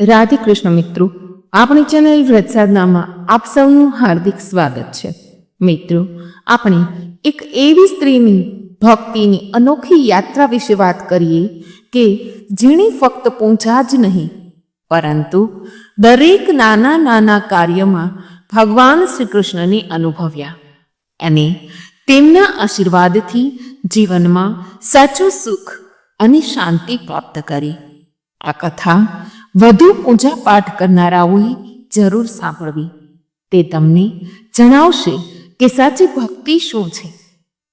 રાધે કૃષ્ણ મિત્રો, આપણી ચેનલ વ્રતસાધનામાં આપ સૌનું હાર્દિક સ્વાગત છે. મિત્રો, આપણે એક એવી સ્ત્રીની ભક્તિની અનોખી યાત્રા વિશે વાત કરીએ કે જેણે ફક્ત પૂંછા જ નહીં, પરંતુ દરેક નાના નાના કાર્યમાં ભગવાન શ્રી કૃષ્ણને અનુભવ્યા અને તેમના આશીર્વાદથી જીવનમાં સાચું સુખ અને શાંતિ પ્રાપ્ત કરી. આ કથા વધુ પૂજા પાઠ કરનારાઓએ જરૂર સાંભળવી. તે તમને જણાવશે કે સાચી ભક્તિ શું છે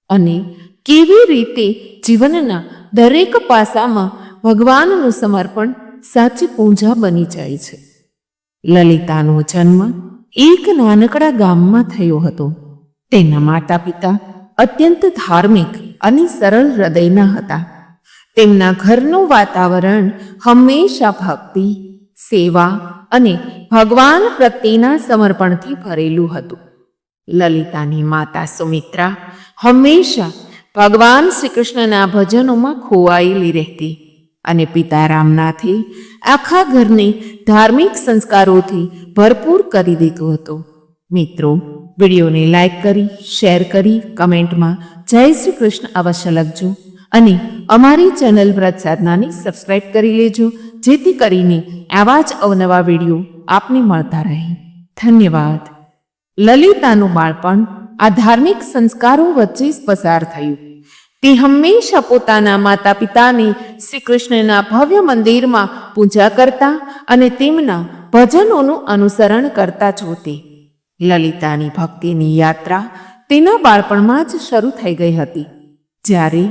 અને કેવી રીતે જીવનના દરેક પાસામાં ભગવાનનું સમર્પણ સાચી પૂજા બની જાય છે. લલિતાનો જન્મ એક નાનકડા ગામમાં થયો હતો. તેના માતા પિતા અત્યંત ધાર્મિક અને સરળ હૃદયના હતા. તેમના ઘરનું વાતાવરણ હંમેશા ભક્તિ, સેવા અને ભગવાન પ્રત્યેના સમર્પણથી ભરેલું હતું. લલિતાની માતા સુમિત્રા હંમેશા ભગવાન શ્રી કૃષ્ણના ભજનોમાં ખોવાયેલી રહેતી અને પિતા રામનાથે આખા ઘરને ધાર્મિક સંસ્કારોથી ભરપૂર કરી દીધું હતું. મિત્રો, વિડીયોને લાઈક કરી, શેર કરી, કમેન્ટમાં જય શ્રી કૃષ્ણ અવશ્ય લખજો અને અમારી ચેનલ વ્રત સાધનાની સબસ્ક્રાઇબ કરી લેજો, જેથી કરીને આવા જ અવનવા વીડિયો આપને મળતા રહે. ધન્યવાદ. લલિતાનું બાળપણ આ ધાર્મિક સંસ્કારો વચ્ચે જ પસાર થયું. તે હંમેશા પોતાના માતા પિતાની શ્રી કૃષ્ણના ભવ્ય મંદિરમાં પૂજા કરતા અને તેમના ભજનોનું અનુસરણ કરતા જોતી. લલિતાની ભક્તિની યાત્રા તેના બાળપણમાં જ શરૂ થઈ ગઈ હતી. જ્યારે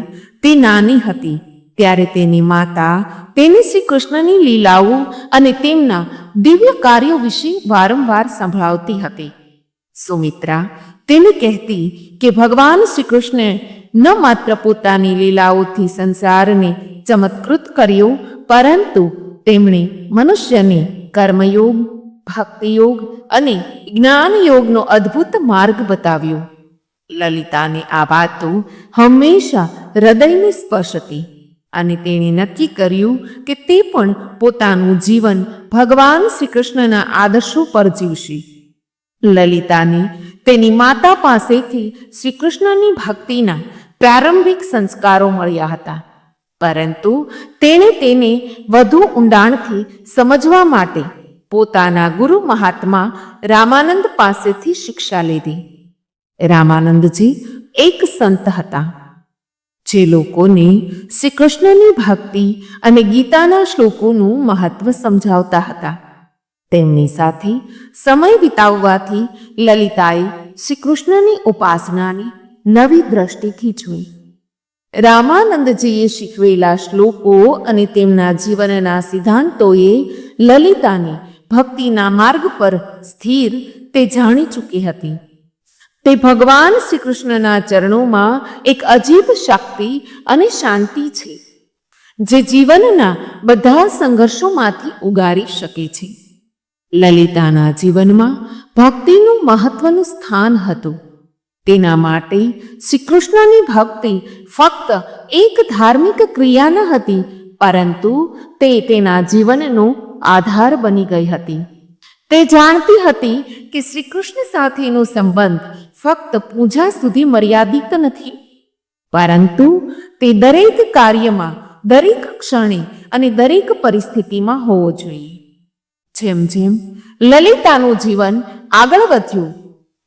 તે નાની હતી. ત્યારે તેની માતા તેને શ્રી કૃષ્ણની લીલાઓ અને તેમના દિવ્ય કાર્યો વિશે વારંવાર સંભળાવતી હતી. સુમિત્રા તેને કહેતી કે ભગવાન શ્રી કૃષ્ણે ન માત્ર પોતાની લીલાઓથી સંસારને ચમત્કૃત કર્યો, પરંતુ તેમણે મનુષ્યને કર્મયોગ, ભક્તિયોગ અને જ્ઞાનયોગનો અદ્ભુત માર્ગ બતાવ્યો. લલિતાને આ વાતો હંમેશા હૃદયને સ્પર્શતી અને તેણે નક્કી કર્યું કે તે પણ પોતાનું જીવન ભગવાન શ્રી કૃષ્ણના આદર્શો પર જીવશે. લલિતાને તેની માતા પાસેથી શ્રી કૃષ્ણની ભક્તિના પ્રારંભિક સંસ્કારો મળ્યા હતા. પરંતુ તેણે તેને વધુ ઊંડાણથી સમજવા માટે પોતાના ગુરુ મહાત્મા રામાનંદ પાસેથી શિક્ષા લીધી. રામાનંદજી એક સંત હતા. જે લોકોને શ્રી કૃષ્ણની ભક્તિ અને ગીતાના શ્લોકોનું મહત્વ સમજાવતા હતા. તેમની સાથે સમય વિતાવવાથી લલિતાએ શ્રી કૃષ્ણની ઉપાસનાની નવી દ્રષ્ટિથી જોઈ રામાનંદજીએ શીખવેલા શ્લોકો અને તેમના જીવનના સિદ્ધાંતોએ લલિતાને ભક્તિના માર્ગ પર સ્થિર તે જાણી ચૂકી હતી. તે ભગવાન શ્રી કૃષ્ણના ચરણોમાં એક અજીબ શક્તિ અને શાંતિ છે, જે જીવનના બધા સંઘર્ષોમાંથી ઉગારી શકે છે. લલિતાના જીવનમાં ભક્તિનું મહત્વનું સ્થાન હતું. તેના માટે શ્રી કૃષ્ણની ભક્તિ ફક્ત એક ધાર્મિક ક્રિયા ન હતી, પરંતુ તે તેના જીવનનો આધાર બની ગઈ હતી. તે જાણતી હતી કે શ્રી કૃષ્ણ સાથેનો સંબંધ ફક્ત પૂજા સુધી મર્યાદિત નથી. પરંતુ તે દરેક કાર્યમાં, દરેક ક્ષણે અને દરેક પરિસ્થિતિમાં હોવો જોઈએ. જેમ જેમ લલિતાનું જીવન આગળ વધ્યું,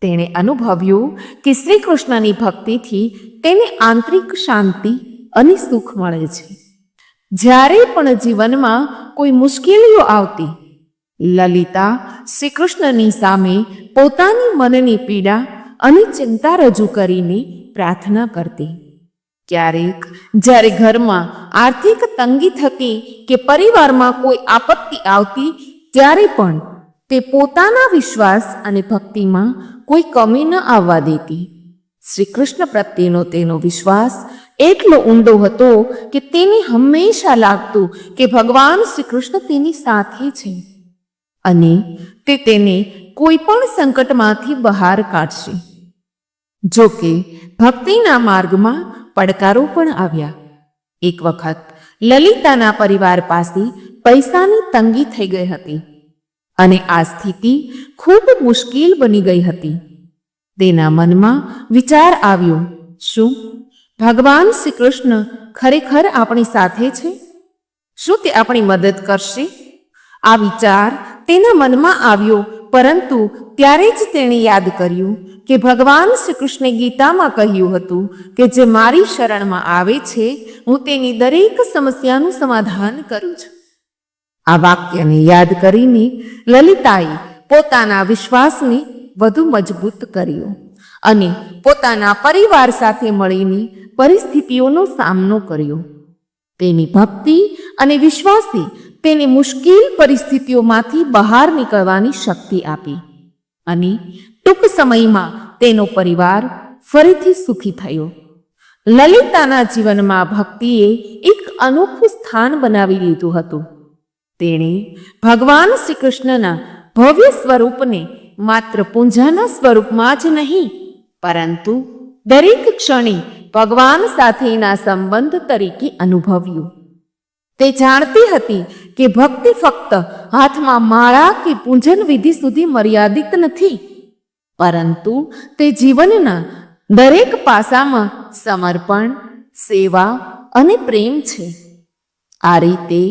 તેણે અનુભવ્યું કે શ્રી કૃષ્ણની ભક્તિથી તેને આંતરિક શાંતિ અને સુખ મળે છે. જ્યારે પણ જીવનમાં કોઈ મુશ્કેલીઓ આવતી લલિતા શ્રીકૃષ્ણની સામે પોતાની મનની પીડા અને ચિંતા રજૂ કરીને પ્રાર્થના કરતી. ક્યારેક જ્યારે ઘરમાં આર્થિક તંગી થતી કે પરિવારમાં કોઈ આપત્તિ આવતી, ત્યારે પણ તે પોતાના વિશ્વાસ અને ભક્તિમાં કોઈ કમી ન આવવા દેતી. શ્રી કૃષ્ણ પ્રત્યેનો તેનો વિશ્વાસ એટલો ઊંડો હતો કે તેને હંમેશા લાગતું કે ભગવાન શ્રી કૃષ્ણ તેની સાથે છે. અને તે તેને કોઈ પણ સંકટમાંથી બહાર કાઢશે. જો કે ભક્તિના માર્ગમાં પડકારો પણ આવ્યા. એક વખત લલિતાના પરિવાર પાસે પૈસાની તંગી થઈ ગઈ હતી અને આ સ્થિતિ ખૂબ મુશ્કેલ બની ગઈ હતી. તેના મનમાં વિચાર આવ્યો, શું ભગવાન શ્રી કૃષ્ણ ખરેખર આપણી સાથે છે? શું તે આપણી મદદ કરશે? આ વિચાર તેના મનમાં આવ્યો, પરંતુ ત્યારે જ તેણે યાદ કર્યું કે ભગવાન શ્રી કૃષ્ણે ગીતામાં કહ્યું હતું કે જે મારી શરણમાં આવે છે, હું તેની દરેક સમસ્યાનું સમાધાન કરું છું. આ વાક્યને યાદ કરીને લલિતાએ પોતાના વિશ્વાસને વધુ મજબૂત કર્યો અને પોતાના પરિવાર સાથે મળીને પરિસ્થિતિઓનો સામનો કર્યો. તેની ભક્તિ અને વિશ્વાસે તેને મુશ્કેલ પરિસ્થિતિઓમાંથી બહાર નીકળવાની શક્તિ આપી. અને ટૂંક સમયમાં તેનો પરિવાર ફરીથી સુખી થયો. લલિતાના જીવનમાં ભક્તિએ એક અનોખું સ્થાન બનાવી લીધું હતું. તેણે ભગવાન શ્રી કૃષ્ણના ભવ્ય સ્વરૂપને માત્ર પૂંજાના સ્વરૂપમાં જ નહીં, પરંતુ દરેક ક્ષણે ભગવાન સાથેના સંબંધ તરીકે અનુભવ્યું. તે જાણતી હતી કે ભક્તિ ફક્ત હાથમાં માળા કે પૂજન વિધિ સુધી મર્યાદિત નથી. પરંતુ તે જીવનના દરેક પાસામાં સમર્પણ, સેવા અને પ્રેમ છે. આ રીતે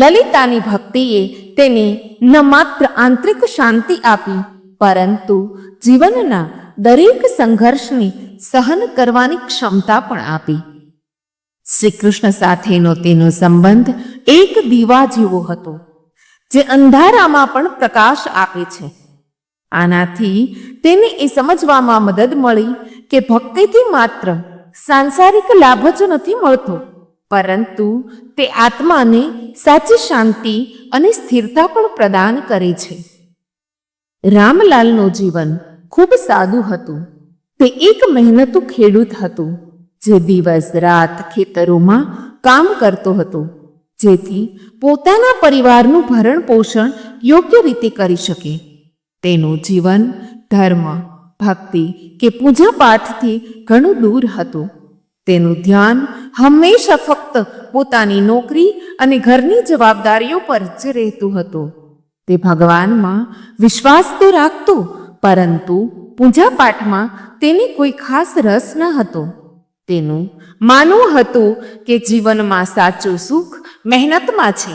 લલિતાની ભક્તિએ તેને ન માત્ર આંતરિક શાંતિ આપી, પરંતુ જીવનના દરેક સંઘર્ષને સહન કરવાની ક્ષમતા પણ આપી. શ્રી કૃષ્ણ સાથેનો તેનો સંબંધ એક દીવા જેવો હતો, જે અંધારામાં પણ પ્રકાશ આપે છે. આનાથી તેને એ સમજવામાં મદદ મળી કે ભક્તિથી માત્ર સાંસારિક લાભ જ નથી મળતો, પરંતુ તે આત્માને સાચી શાંતિ અને સ્થિરતા પણ પ્રદાન કરે છે. રામલાલનું જીવન ખૂબ સાદું હતું. તે એક મહેનતુ ખેડૂત હતું. જે દિવસ રાત ખેતરોમાં કામ કરતો હતો, જેથી પોતાના પરિવારનું ભરણ પોષણ યોગ્ય રીતે કરી શકે. તેનું જીવન, ધર્મ, ભક્તિ કે પૂજા પાઠથી ઘણું દૂર હતું. તેનું ધ્યાન હંમેશા ફક્ત પોતાની નોકરી અને ઘરની જવાબદારીઓ પર જ રહેતું હતું. તે ભગવાનમાં વિશ્વાસ તો રાખતો, પરંતુ પૂજા પાઠમાં તેને કોઈ ખાસ રસ ન હતો. તેનું માનવું હતું કે જીવનમાં સાચું સુખ મહેનતમાં છે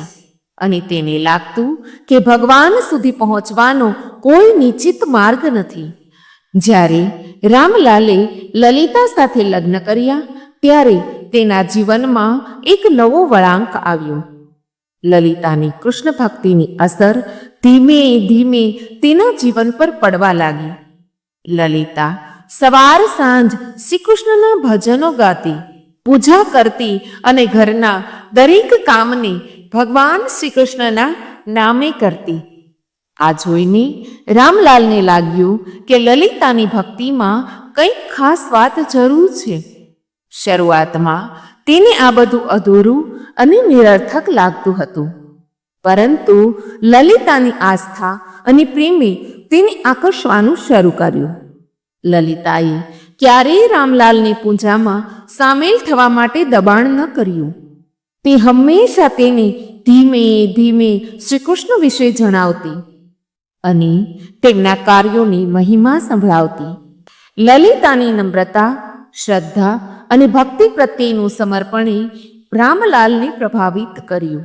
અને તેને લાગતું કે ભગવાન સુધી પહોંચવાનો કોઈ નિશ્ચિત માર્ગ નથી. જ્યારે રામલાલે લલિતા સાથે લગ્ન કર્યા, ત્યારે તેના જીવનમાં એક નવો વળાંક આવ્યો. લલિતાની કૃષ્ણ ભક્તિની અસર ધીમે ધીમે તેના જીવન પર પડવા લાગી. લલિતા સવાર સાંજ શ્રી કૃષ્ણના ભજનો ગાતી, પૂજા કરતી અને ઘરના દરેક કામને ભગવાન શ્રી કૃષ્ણના નામે કરતી. આ જોઈને રામલાલને લાગ્યું કે લલિતાની ભક્તિમાં કંઈક ખાસ વાત જરૂર છે. શરૂઆતમાં તેને આ બધું અધૂરું અને નિરર્થક લાગતું હતું. પરંતુ લલિતાની આસ્થા અને પ્રેમે તેને આકર્ષવાનું શરૂ કર્યું. લલિતાએ ક્યારેય રામલાલની પૂજામાં સામેલ થવા માટે દબાણ ન કર્યું. તે હંમેશા તેને ધીમે ધીમે શ્રીકૃષ્ણ વિશે જણાવતી અને તેમના કાર્યોની મહિમા સંભળાવતી. લલિતાની નમ્રતા, શ્રદ્ધા અને ભક્તિ પ્રત્યેનું સમર્પણે રામલાલને પ્રભાવિત કર્યું.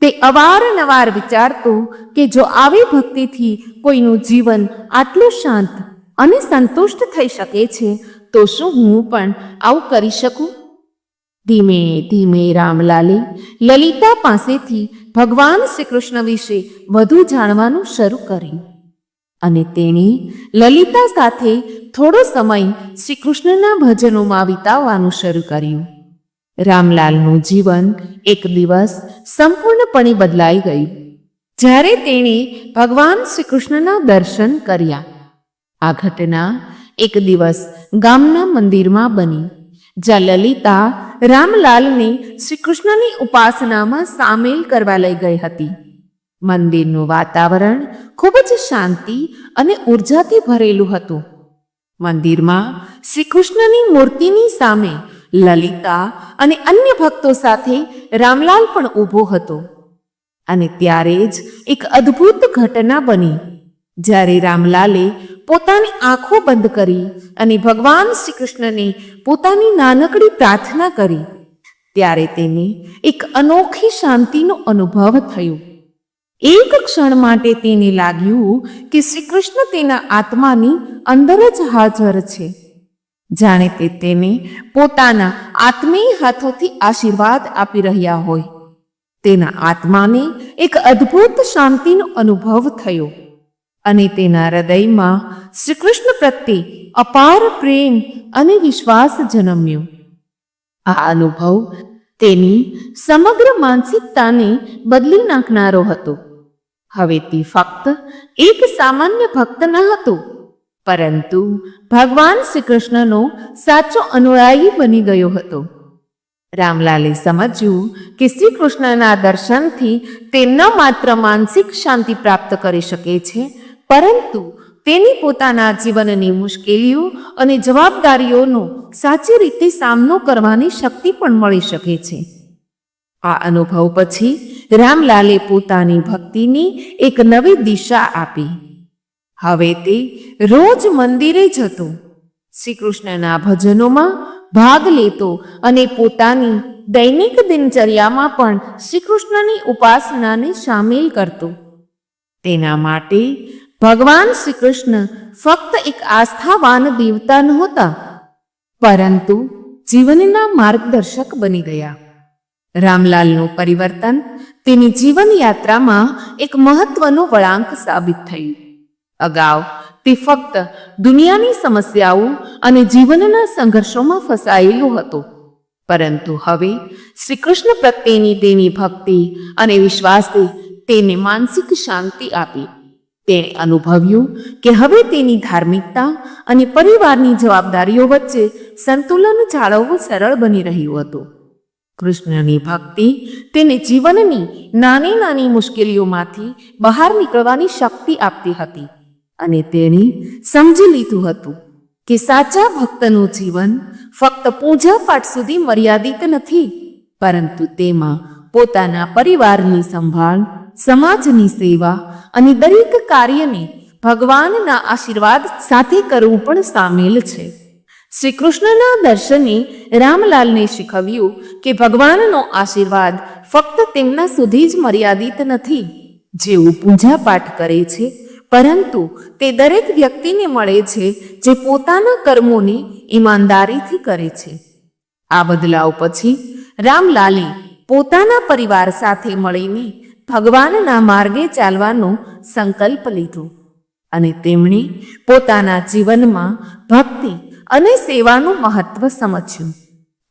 તે અવારનવાર વિચારતો કે જો આવી ભક્તિથી કોઈનું જીવન આટલું શાંત અને સંતુષ્ટ થઈ શકે છે, તો શું હું પણ આવું કરી શકું? ધીમે ધીમે, રામલાલે લલિતા પાસેથી ભગવાન શ્રી કૃષ્ણ વિશે વધુ જાણવાનું શરૂ કર્યું. અને તેણે લલિતા સાથે થોડો સમય શ્રી કૃષ્ણના ભજનોમાં વિતાવવાનું શરૂ કર્યું. રામલાલનું જીવન એક દિવસ સંપૂર્ણપણે બદલાઈ ગયું. જ્યારે તેણે ભગવાન શ્રી કૃષ્ણના દર્શન કર્યા આ ઘટના એક દિવસ ગામના મંદિરમાં બની. જ્યાં લલિતા રામલાલને શ્રીકૃષ્ણની ઉપાસનામાં સામેલ કરવા લઈ ગઈ હતી. મંદિરનું વાતાવરણ ખૂબ જ શાંતિ અને ઉર્જાથી ભરેલું હતું. મંદિરમાં શ્રીકૃષ્ણની મૂર્તિની સામે લલિતા અને અન્ય ભક્તો સાથે રામલાલ પણ ઊભો હતો. અને ત્યારે જ એક અદ્ભુત ઘટના બની. જ્યારે રામલાલે પોતાની આંખો બંધ કરી અને ભગવાન શ્રી કૃષ્ણને પોતાની નાનકડી પ્રાર્થના કરી. ત્યારે તેને એક અનોખી શાંતિનો અનુભવ થયો. એક ક્ષણ માટે તેને લાગ્યું કે શ્રી કૃષ્ણ તેના આત્માની અંદર જ હાજર છે. જાણે તે તેને પોતાના આત્મીય હાથોથી આશીર્વાદ આપી રહ્યા હોય. તેના આત્માને એક અદ્ભુત શાંતિનો અનુભવ થયો. અને તેના હૃદયમાં શ્રી કૃષ્ણ પ્રત્યે અપાર પ્રેમ અને વિશ્વાસ જન્મ્યો. આ અનુભવ તેની સમગ્ર માનસિકતાને બદલી નાખનારો હતો. હવે તે ફક્ત એક સામાન્ય ભક્ત ન હતો, પરંતુ ભગવાન શ્રી કૃષ્ણનો સાચો અનુયાયી બની ગયો હતો. રામલાલે સમજ્યું કે શ્રી કૃષ્ણના દર્શનથી તે ન માત્ર માનસિક શાંતિ પ્રાપ્ત કરી શકે છે પરંતુ તેની પોતાના જીવનની મુશ્કેલીઓ અને જવાબદારીઓનો સાચી રીતે સામનો કરવાની શક્તિ પણ મળી શકે છે. આ અનુભવ પછી રામલાલે પોતાની ભક્તિની એક નવી દિશા આપી. હવે તે રોજ મંદિરે જતો શ્રી કૃષ્ણના ભજનોમાં ભાગ લેતો અને પોતાની દૈનિક દિનચર્યામાં પણ શ્રી કૃષ્ણની ઉપાસનાને સામેલ કરતો. તેના માટે ભગવાન શ્રી કૃષ્ણ ફક્ત એક આસ્થાવાન દેવતા નહોતા, પરંતુ જીવનના માર્ગદર્શક બની ગયા. રામલાલનું પરિવર્તન તેની જીવનયાત્રામાં એક મહત્વનો વળાંક સાબિત થયું. અગાઉ તે ફક્ત દુનિયાની સમસ્યાઓ અને જીવનના સંઘર્ષોમાં ફસાયેલો હતો, પરંતુ હવે શ્રી કૃષ્ણ પ્રત્યેની તેની ભક્તિ અને વિશ્વાસે તેને માનસિક શાંતિ આપી. તેણે અનુભવ્યું કે હવે તેની ધાર્મિકતા અને પરિવારની જવાબદારીઓ વચ્ચે સંતુલન જાળવવું સરળ બની રહ્યું હતું. કૃષ્ણની ભક્તિ તેને જીવનની નાની નાની મુશ્કેલીઓમાંથી બહાર નીકળવાની શક્તિ આપતી હતી અને તેણે સમજી લીધું હતું કે સાચા ભક્તનું જીવન ફક્ત પૂજા પાઠ સુધી મર્યાદિત નથી, પરંતુ તેમાં પોતાના પરિવારની સંભાળ, સમાજની સેવા અને દરેક કાર્યને ભગવાનના આશીર્વાદ સાથે કરવું પણ સામેલ છે. શ્રી કૃષ્ણના દર્શને રામલાલને શીખવ્યું કે ભગવાનનો આશીર્વાદ ફક્ત તેમના સુધી જ મર્યાદિત નથી, જેઓ પૂજા પાઠ કરે છે, પરંતુ તે દરેક વ્યક્તિને મળે છે જે પોતાના કર્મોને ઈમાનદારીથી કરે છે. આ બદલાવ પછી રામલાલે પોતાના પરિવાર સાથે મળીને ભગવાનના માર્ગે ચાલવાનો સંકલ્પ લીધો અને તેમણે પોતાના જીવનમાં ભક્તિ અને સેવાનું મહત્વ સમજ્યું.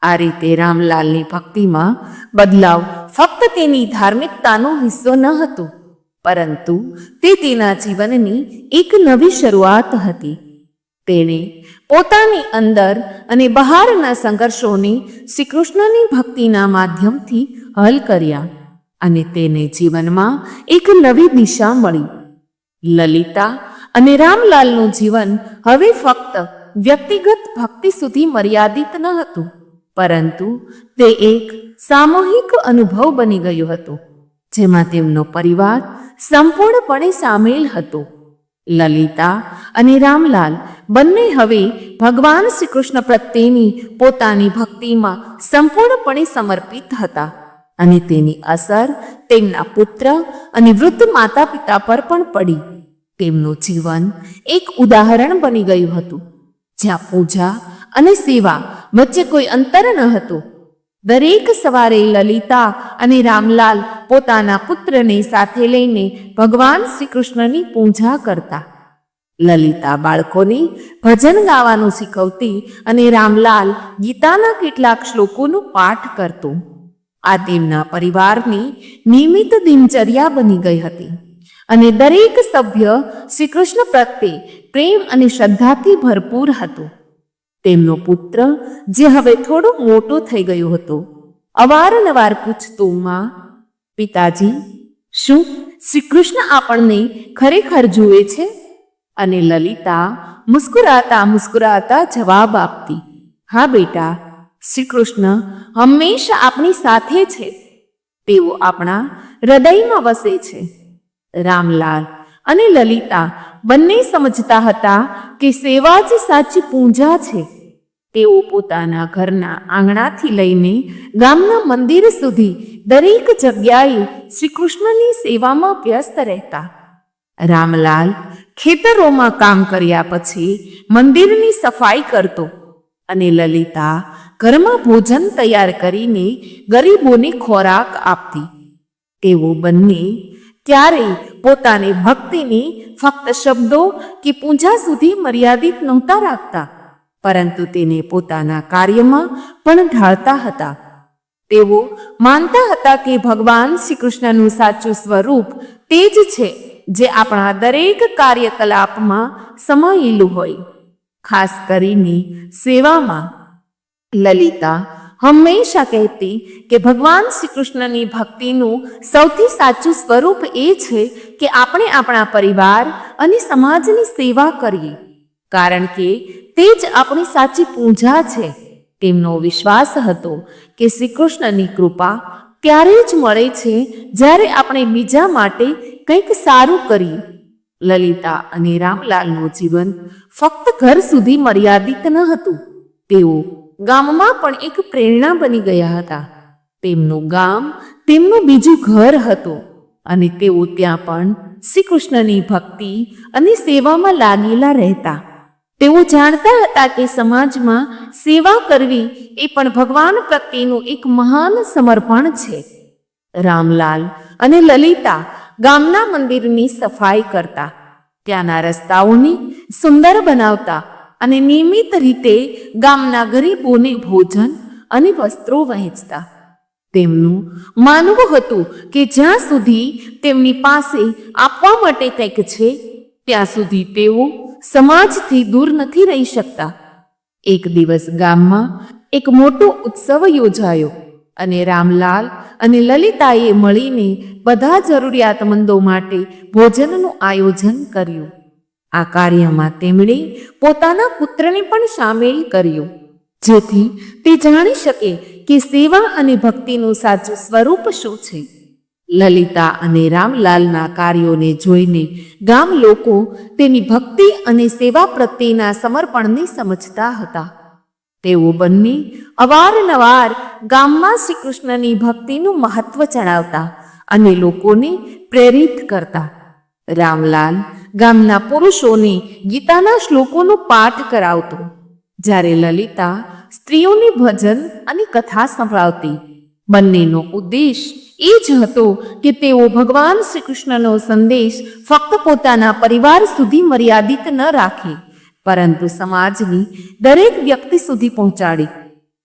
આ રીતે રામલાલની ભક્તિમાં બદલાવ ફક્ત તેની ધાર્મિકતાનો હિસ્સો ન હતો, પરંતુ તે તેના જીવનની એક નવી શરૂઆત હતી. તેણે પોતાની અંદર અને બહારના સંઘર્ષોને શ્રી કૃષ્ણની ભક્તિના માધ્યમથી હલ કર્યા. અને તેને જીવનમાં એક નવી દિશા મળી. લલિતા અને રામલાલનું જીવન હવે ફક્ત વ્યક્તિગત ભક્તિ સુધી મર્યાદિત ન હતું, પરંતુ તે એક સામૂહિક અનુભવ બની ગયો હતો, જેમાં તેમનો પરિવાર સંપૂર્ણપણે સામેલ હતો. લલિતા અને રામલાલ બંને હવે ભગવાન શ્રી કૃષ્ણ પ્રત્યેની પોતાની ભક્તિમાં સંપૂર્ણપણે સમર્પિત હતા. અને તેની અસર તેમના પુત્ર અને વૃદ્ધ માતા પિતા પર પણ પડી. તેમનું જીવન એક ઉદાહરણ બની ગયું હતું. જ્યાં પૂજા અને સેવા વચ્ચે કોઈ અંતર ન હતું. દરેક સવારે લલિતા અને રામલાલ પોતાના પુત્રને સાથે લઈને ભગવાન શ્રી કૃષ્ણની પૂજા કરતા. લલિતા બાળકોને ભજન ગાવાનું શીખવતી અને રામલાલ ગીતાના કેટલાક શ્લોકોનું પાઠ કરતો. આ તેમના પરિવારની નિયમિત દિનચર્યા બની ગઈ હતી અને દરેક સભ્ય શ્રી કૃષ્ણ પ્રત્યે પ્રેમ અને શ્રદ્ધાથી ભરપૂર હતો. તેમનો પુત્ર, જે હવે થોડો મોટો થઈ ગયો હતો, અવારનવાર પૂછતો, માં, પિતાજી, શું શ્રી કૃષ્ણ આપણને ખરેખર જુએ છે? અને લલિતા મુસ્કુરાતા મુસ્કુરાતા જવાબ આપતી, હા બેટા શ્રી કૃષ્ણ હંમેશા આપણી સાથે છે. તેઓ આપણા હૃદયમાં વસે છે. રામલાલ અને લલિતા બંને સમજતા હતા કે સેવા જ સાચી પૂજા છે. તેઓ પોતાના ઘરના આંગણાથી લઈને ગામના મંદિર સુધી દરેક જગ્યાએ શ્રી કૃષ્ણની સેવામાં વ્યસ્ત રહેતા. રામલાલ ખેતરોમાં કામ કર્યા પછી મંદિરની સફાઈ કરતો અને લલિતા ઘરમાં ભોજન તૈયાર કરીને ગરીબોને ખોરાક આપતી. તેઓ બંને ત્યારે પોતાની ભક્તિને ફક્ત શબ્દો કે પૂજા સુધી મર્યાદિત નહોતા રાખતા, પરંતુ તેને પોતાના કાર્યમાં પણ ઢાળતા હતા. તેઓ માનતા હતા કે ભગવાન શ્રી કૃષ્ણનું સાચું સ્વરૂપ તે જ છે જે આપણા દરેક કાર્યકલાપમાં સમાયેલું હોય. ખાસ કરીને સેવામાં લલિતા હંમેશા કહેતી કે ભગવાન શ્રી કૃષ્ણની ભક્તિનું સૌથી સાચું સ્વરૂપ એ છે કે આપણે આપણા પરિવાર અને સમાજની સેવા કરીએ. કારણ કે તે જ આપણી સાચી પૂજા છે. તેમનો વિશ્વાસ હતો કે શ્રી કૃષ્ણની કૃપા ત્યારે જ મળે છે જ્યારે આપણે બીજા માટે કંઈક સારું કરીએ. લલિતા અને રામલાલનું જીવન ફક્ત ઘર સુધી મર્યાદિત ન હતું. તેઓ ગામમાં પણ એક પ્રેરણા બની ગયા હતા. તેમનું ગામ તેમનું બીજું ઘર હતું અને તેઓ ત્યાં પણ શ્રી કૃષ્ણની ભક્તિ અને સેવામાં લાગેલા રહેતા. તેઓ જાણતા હતા કે સમાજમાં સેવા કરવી એ પણ ભગવાન પ્રત્યેનું એક મહાન સમર્પણ છે. રામલાલ અને લલિતા ગામના મંદિરની સફાઈ કરતા. ત્યાંના રસ્તાઓને સુંદર બનાવતા અને નિયમિત રીતે ગામના ગરીબોને ભોજન અને વસ્ત્રો વહેંચતા. તેમનું માનવું હતું કે જ્યાં સુધી તેમની પાસે આપવા માટે કંઈક છે, ત્યાં સુધી તેઓ સમાજથી દૂર નથી રહી શકતા. એક દિવસ ગામમાં એક મોટો ઉત્સવ યોજાયો અને રામલાલ અને લલિતાએ મળીને બધા જરૂરિયાતમંદો માટે ભોજનનું આયોજન કર્યું. આ કાર્યમાં તેમણે પોતાના પુત્રને પણ સામેલ કર્યો. જેથી તે જાણી શકે કે સેવા અને ભક્તિનું સાચું સ્વરૂપ શું છે. લલિતા અને રામલાલના કાર્યોને જોઈને ગામ લોકો તેની ભક્તિ અને સેવા પ્રત્યેના સમર્પણને સમજતા હતા. તેઓ બંને અવારનવાર ગામમાં શ્રી કૃષ્ણની ભક્તિનું મહત્વ જણાવતા અને લોકોને પ્રેરિત કરતા. રામલાલ ગામના પુરુષોને ગીતાના શ્લોકોનો પાઠ કરાવતો. જ્યારે લલિતા સ્ત્રીઓને ભજન અને કથા સંભળાવતી. બંનેનો ઉદ્દેશ એ જ હતો કે તેઓ ભગવાન શ્રી કૃષ્ણનો સંદેશ ફક્ત પોતાના પરિવાર સુધી મર્યાદિત ન રાખે, પરંતુ સમાજની દરેક વ્યક્તિ સુધી પહોંચાડે.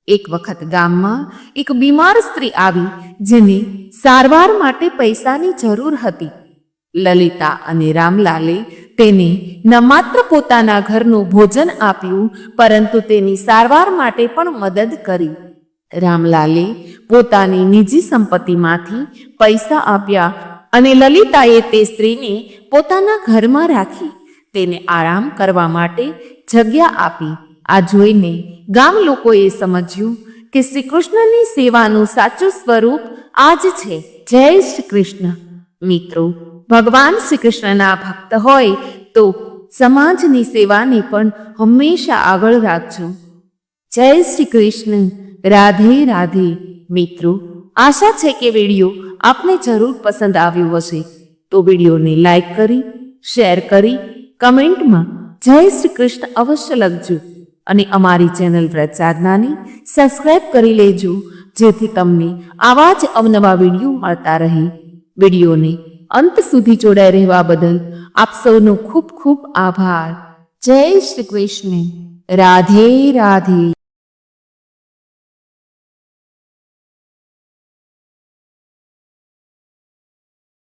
એક વખત ગામમાં એક બીમાર સ્ત્રી આવી, જેને સારવાર માટે પૈસાની જરૂર હતી. લલિતા અને રામલાલે તેને ન માત્ર પોતાના ઘરનું ભોજન આપ્યું, પરંતુ તેની સારવાર માટે પણ મદદ કરી. રામલાલે પોતાની નિજી સંપત્તિમાંથી પૈસા આપ્યા અને લલિતાએ તે સ્ત્રીને પોતાના ઘરમાં રાખી તેને આરામ કરવા માટે જગ્યા આપી. આ જોઈને ગામ લોકોએ સમજ્યું કે શ્રી કૃષ્ણની સેવાનું સાચું સ્વરૂપ આ જ છે. જય શ્રી કૃષ્ણ મિત્રો ભગવાન શ્રી કૃષ્ણના ભક્ત હોય તો સમાજની સેવાને પણ હંમેશા આગળ રાખજો. જય શ્રી કૃષ્ણ રાધે રાધે. મિત્રો, આશા છે કે વીડિયો આપને જરૂર પસંદ આવ્યો હશે. તો વિડીયોને લાઈક કરી, શેર કરી, કમેન્ટમાં જય શ્રી કૃષ્ણ અવશ્ય લખજો. અને અમારી ચેનલ વ્રત સબસ્ક્રાઈબ કરી લેજો, જેથી તમને આવા જ અવનવા વીડિયો મળતા રહે. વિડીયોને અંત સુધી જોડાઈ રહેવા બદલ આપ સૌનો ખૂબ ખૂબ આભાર. જય શ્રી કૃષ્ણ. રાધે રાધે.